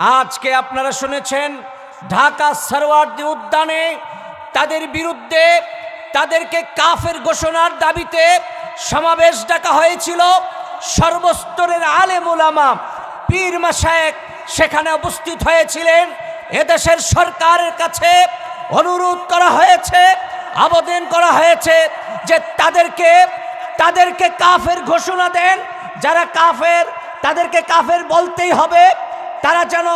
আজকে আপনারা শুনেছেন, ঢাকা সরওয়ার্দী উদ্যানে তাদের বিরুদ্ধে তাদেরকে কাফের ঘোষণার দাবিতে সমাবেশ ডাকা হয়েছিল। সর্বস্তরের আলেম ওলামা পীর মাসায়েক সেখানে উপস্থিত হয়েছিলেন। এদেশের সরকারের কাছে অনুরোধ করা হয়েছে, আবেদন করা হয়েছে যে তাদেরকে তাদেরকে কাফের ঘোষণা দেন। যারা কাফের, তাদেরকে কাফের বলতেই হবে। তারা যেন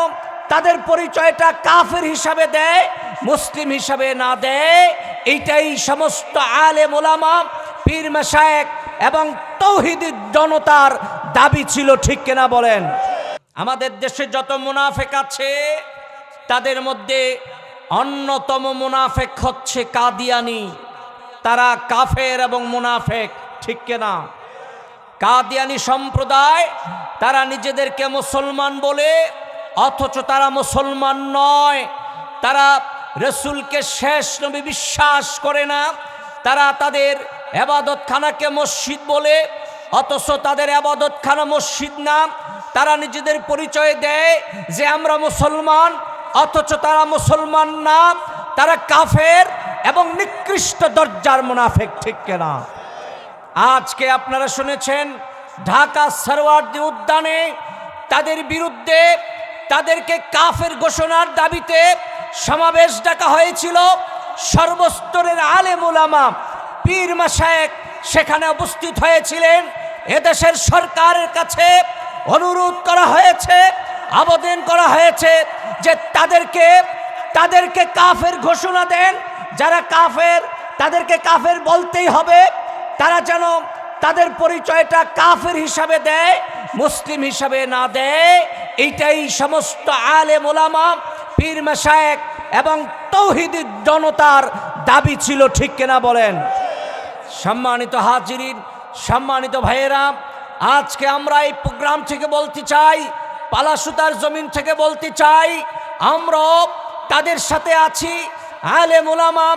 তাদের পরিচয়টা কাফের হিসাবে দেয়, মুসলিম হিসাবে না দেয়, এইটাই সমস্ত আলে মোলামা পীর মাসায়েক এবং তৌহিদি জনতার দাবি ছিল, ঠিক কিনা বলেন? আমাদের দেশে যত মুনাফেক আছে, তাদের মধ্যে অন্যতম মুনাফেক হচ্ছে কাদিয়ানি। তারা কাফের এবং মুনাফেক, ঠিক কিনা? কাদিয়ানি সম্প্রদায়, তারা নিজেদেরকে মুসলমান বলে, অথচ তারা মুসলমান নয়। তারা রসুলকে শেষ নবী বিশ্বাস করে না। তারা তাদের আবাদতখানাকে মসজিদ বলে, অথচ তাদের আবাদতখানা মসজিদ না। তারা নিজেদের পরিচয় দেয় যে আমরা মুসলমান, অথচ তারা মুসলমান না। তারা কাফের এবং নিকৃষ্ট দরজার মুনাফেক, ঠিক কেনা? আজকে আপনারা শুনেছেন, ঢাকা সরওয়ার্দী উদ্যানে তাদের বিরুদ্ধে তাদেরকে কাফের ঘোষণার দাবিতে সমাবেশ ডাকা হয়েছিল। সর্বস্তরের আলেম ওলামা পীর মাসায়েক সেখানে উপস্থিত হয়েছিলেন। এদেশের সরকারের কাছে অনুরোধ করা হয়েছে, আবেদন করা হয়েছে যে তাদেরকে তাদেরকে কাফের ঘোষণা দেন। যারা কাফের, তাদেরকে কাফের বলতেই হবে। তারা যেন তাদের পরিচয়টা কাফের হিসাবে দেয়, মুসলিম হিসাবে না দেয়, এইটাই সমস্ত আলে মোলামা পীর মাসায়েক এবং তৌহিদি জনতার দাবি ছিল, ঠিক কিনা বলেন? সম্মানিত হাজিরিন, সম্মানিত ভাইয়েরা, আজকে আমরা এই প্রোগ্রাম থেকে বলতে চাই, পালাসুতার জমিন থেকে বলতে চাই আমরা তাদের সাথে আছি আলে মোলামা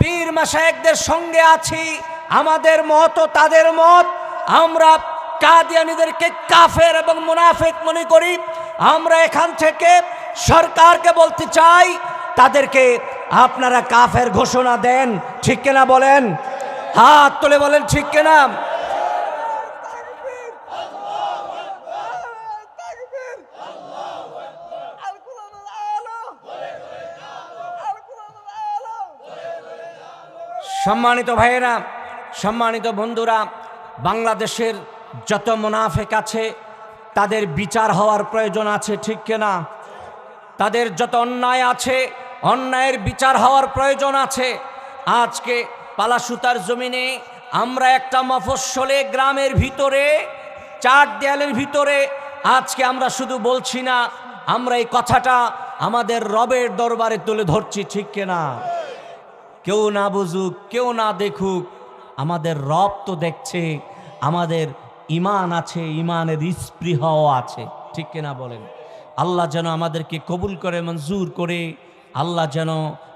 পীর মাসায়েকদের সঙ্গে আছি আমাদের মত, তাদের মত। আমরা কাদিয়ানিদেরকে কাফের এবং মুনাফেক মনে করি। আমরা এখান থেকে সরকারকে বলতে চাই, তাদেরকে আপনারা কাফের ঘোষণা দেন, ঠিক কিনা বলেন? হাত তুলে বলেন, ঠিক কিনা? সম্মানিত ভাইয়েরা সম্মানিত বন্ধুরা, বাংলাদেশের যত মুনাফেক আছে, তাদের বিচার হওয়ার প্রয়োজন আছে, ঠিক কিনা? তাদের যত অন্যায় আছে, অন্যায়ের বিচার হওয়ার প্রয়োজন আছে। আজকে পালাসুতার জমিনে আমরা একটা মফস্বলে গ্রামের ভিতরে, চার দেয়ালের ভিতরে, আজকে আমরা শুধু বলছি না, আমরা এই কথাটা আমাদের রবের দরবারে তুলে ধরছি, ঠিক কিনা? কেউ না বুঝুক, কেউ না দেখুক আমাদের রব তো দেখছে, আমাদের ইমান আছে ইমানের স্পৃহও আছে। ঠিক কিনা বলেন? আল্লাহ যেন আমাদেরকে কবুল করে, মঞ্জুর করে, আল্লাহ যেন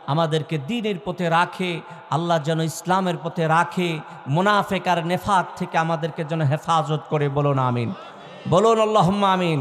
আমাদেরকে দিনের পথে রাখে, আল্লাহ যেন ইসলামের পথে রাখে মুনাফেক আর নেফাক থেকে আমাদেরকে যেন হেফাজত করে। বলুন আমিন। বলুন আল্লাহ আমিন।